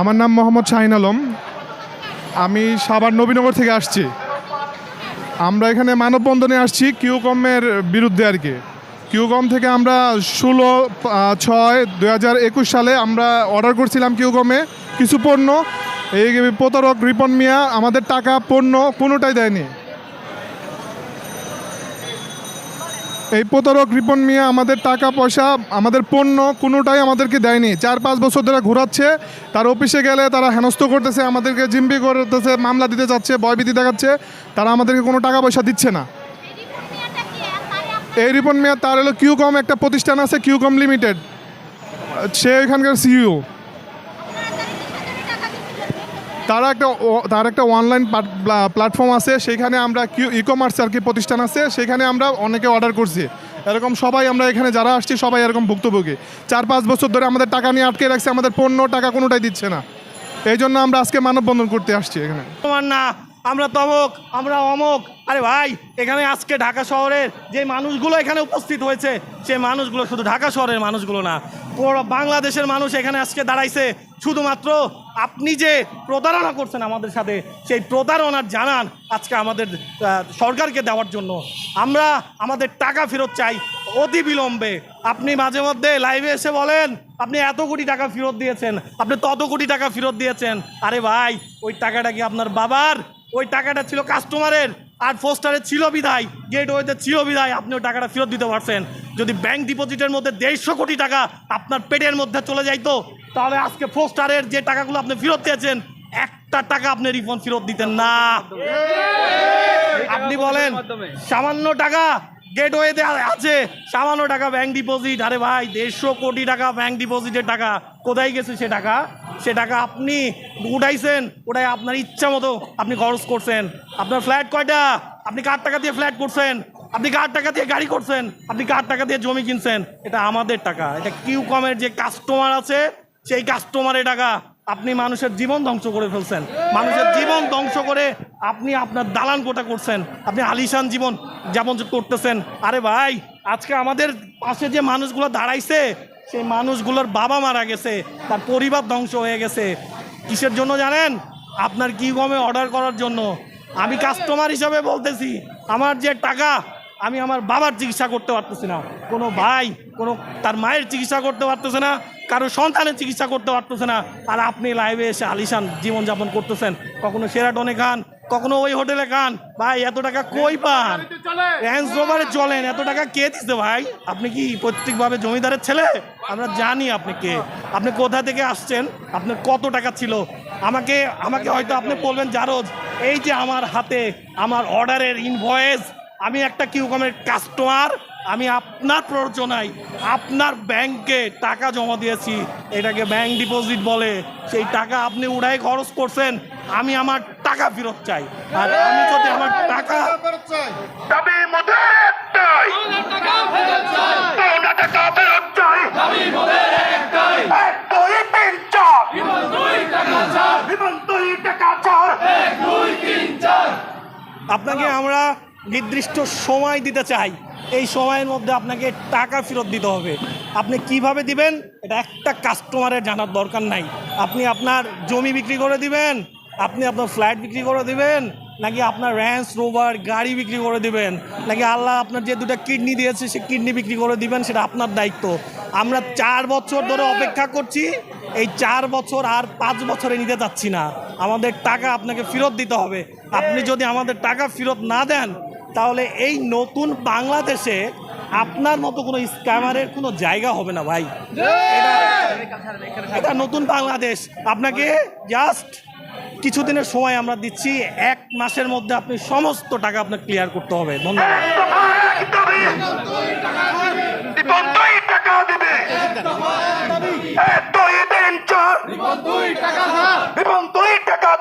আমার নাম মোহাম্মদ শাহিন আলম। আমি সাবার নবীনগর থেকে আসছি। আমরা এখানে মানববন্ধনে আসছি কিউকমের বিরুদ্ধে আর কি। কিউকম থেকে আমরা ষোলো ছয় দু হাজার একুশ সালে আমরা অর্ডার করছিলাম কিউকমে কিছু পণ্য। এই প্রতারক রিপন মিয়া আমাদের টাকা পণ্য কোনোটাই দেয়নি। এই প্রতারক রিপন মিয়া আমাদের টাকা, পয়সা, আমাদের পণ্য কোনোটাই আমাদেরকে দেয়নি। চার, পাঁচ বছর ধরে ঘোরাচ্ছে, তার অফিসে গেলে তারা হেনস্থ করতেছে, আমাদেরকে জিম্বি করতেছে, মামলা দিতে যাচ্ছে ভয়ভীতি দেখাচ্ছে, তারা আমাদেরকে কোনো টাকা, পয়সা দিচ্ছে না। এই রিপন মিয়া, তার হলো কিউকম একটা প্রতিষ্ঠান আছে কিউকম লিমিটেড সে এখানকার সিইও তারা একটা তার একটা অনলাইন প্ল্যাটফর্ম আছে, সেখানে আমরা ই কমার্স আর কি প্রতিষ্ঠান আছে, সেখানে আমরা অনেকে অর্ডার করছি। এরকম সবাই আমরা এখানে যারা আসছি, সবাই এরকম ভুক্তভোগী। চার পাঁচ বছর ধরে আমাদের টাকা নিয়ে আটকে রাখছে, আমাদের পণ্য টাকা কোনোটাই দিচ্ছে না। এই জন্য আমরা আজকে মানববন্ধন করতে আসছি এখানে। তোমার না, আমরা তমক, আমরা অমক। আরে ভাই, এখানে আজকে ঢাকা শহরের যে মানুষগুলো এখানে উপস্থিত হয়েছে সেই মানুষগুলো শুধু ঢাকা শহরের মানুষগুলো না। পুরো বাংলাদেশের মানুষ এখানে আজকে দাঁড়াইছে, শুধুমাত্র আপনি যে প্রতারণা করছেন আমাদের সাথে, সেই প্রতারণার জানান আজকে আমাদের সরকারকে দেওয়ার জন্য। আমরা আমাদের টাকা ফেরত চাই অতি বিলম্বে। আপনি মাঝে মধ্যে লাইভে এসে বলেন, আপনি এত কোটি টাকা ফেরত দিয়েছেন, আপনি তত কোটি টাকা ফেরত দিয়েছেন। আরে ভাই, ওই টাকাটা কি আপনার বাবার? ওই টাকাটা ছিল কাস্টমারের আর পোস্টারে ছিল বিধায় গেট ওয়েতে ছিল বিধায় আপনি ওই টাকাটা ফেরত দিতে পারছেন। যদি ব্যাংক ডিপোজিটের মধ্যে দেড়শো কোটি টাকা আপনার পেটের মধ্যে চলে যাইতো, তাহলে আজকে পোস্টারের যে টাকাগুলো আপনি ফেরত দিয়েছেন, একটা টাকা আপনি রিফান্ড ফেরত দিতেন না। আপনি বলেন, সামান্য টাকা গেটওয়েতে আছে, সামান্য টাকা ব্যাংক ডিপোজিট আরে ভাই, দেড়শো কোটি টাকা ব্যাংক ডিপোজিটের টাকা, কোথায় গেছে সে টাকা? সে টাকা আপনি উঠাইছেন, ওটাই আপনার ইচ্ছা মতো আপনি খরচ করছেন। আপনার ফ্ল্যাট কয়টা? আপনি কার টাকা দিয়ে ফ্ল্যাট করছেন? আপনি কার টাকা দিয়ে গাড়ি করছেন? আপনি কার টাকা দিয়ে জমি কিনছেন? এটা আমাদের টাকা। এটা কিউকমের যে কাস্টমার আছে, সেই কাস্টমারের টাকা আপনি মানুষের জীবন ধ্বংস করে ফেলছেন। মানুষের জীবন ধ্বংস করে আপনি আপনার দালান কোটা করছেন। আপনি আলিশান জীবন যেমন করতেছেন। আরে ভাই, আজকে আমাদের পাশে যে মানুষগুলো দাঁড়াইছে সেই মানুষগুলোর বাবা মারা গেছে, তার পরিবার ধ্বংস হয়ে গেছে। কিসের জন্য জানেন? আপনার কি কমে অর্ডার করার জন্য? আমি কাস্টমার হিসাবে বলতেছি, আমার যে টাকা, আমি আমার বাবার চিকিৎসা করতে পারতেছি না। কোনো ভাই, কোনো তার মায়ের চিকিৎসা করতে পারতেছে না, কারও সন্তানের চিকিৎসা করতে পারতেছে না। আর আপনি লাইভে এসে আলিশান জীবনযাপন করতেছেন। কখনো সেরাটনে খান কখনো ওই হোটেলে খান? ভাই এত টাকা কই পান? রেঞ্জ রোভারে চলেন এত টাকা কে দিচ্ছে ভাই? আপনি কি প্রত্যেকভাবে জমিদারের ছেলে? আমরা জানি আপনি কে। আপনি কোথা থেকে আসছেন? আপনার কত টাকা ছিল? আমাকে আমাকে হয়তো আপনি বলবেন জারজ এই যে আমার হাতে আমার অর্ডারের ইনভয়েস আমি একটা কিউকমের কাস্টমার আমি আপনার প্ররোচনায় আপনার ব্যাংকে টাকা জমা দিয়েছি। এটাকে ব্যাংক ডিপোজিট বলে। সেই টাকা আপনি উড়াই খরচ করছেন। আমি আমার টাকা ফেরত চাই। আর আমি যদি আমার টাকা দাবি মোদের একটাই টাকা ফেরত চাই। এক দুই তিন চার। বিমান দুই টাকা চার আপনাকে আমরা নির্দিষ্ট সময় দিতে চাই। এই সময়ের মধ্যে আপনাকে টাকা ফেরত দিতে হবে। আপনি কীভাবে দিবেন? এটা একটা কাস্টমারের জানার দরকার নাই। আপনি আপনার জমি বিক্রি করে দিবেন। আপনি আপনার ফ্ল্যাট বিক্রি করে দিবেন নাকি আপনার র্যান্স রোভার গাড়ি বিক্রি করে দিবেন নাকি আল্লাহ আপনার যে দুটো কিডনি দিয়েছে সে কিডনি বিক্রি করে দিবেন সেটা আপনার দায়িত্ব। আমরা চার বছর ধরে অপেক্ষা করছি এই চার বছর আর পাঁচ বছরে নিতে চাচ্ছি না। আমাদের টাকা আপনাকে ফেরত দিতে হবে। আপনি যদি আমাদের টাকা ফেরত না দেন তাহলে এই নতুন বাংলাদেশে আপনার মতো কোনো স্ক্যামারের কোনো জায়গা হবে না ভাই। এটা- এটা নতুন বাংলাদেশ। আপনাকে জাস্ট কিছুদিনের সময় আমরা দিচ্ছি এক মাসের মধ্যে আপনি সমস্ত টাকা আপনার ক্লিয়ার করতে হবে। ধন্যবাদ। টাকা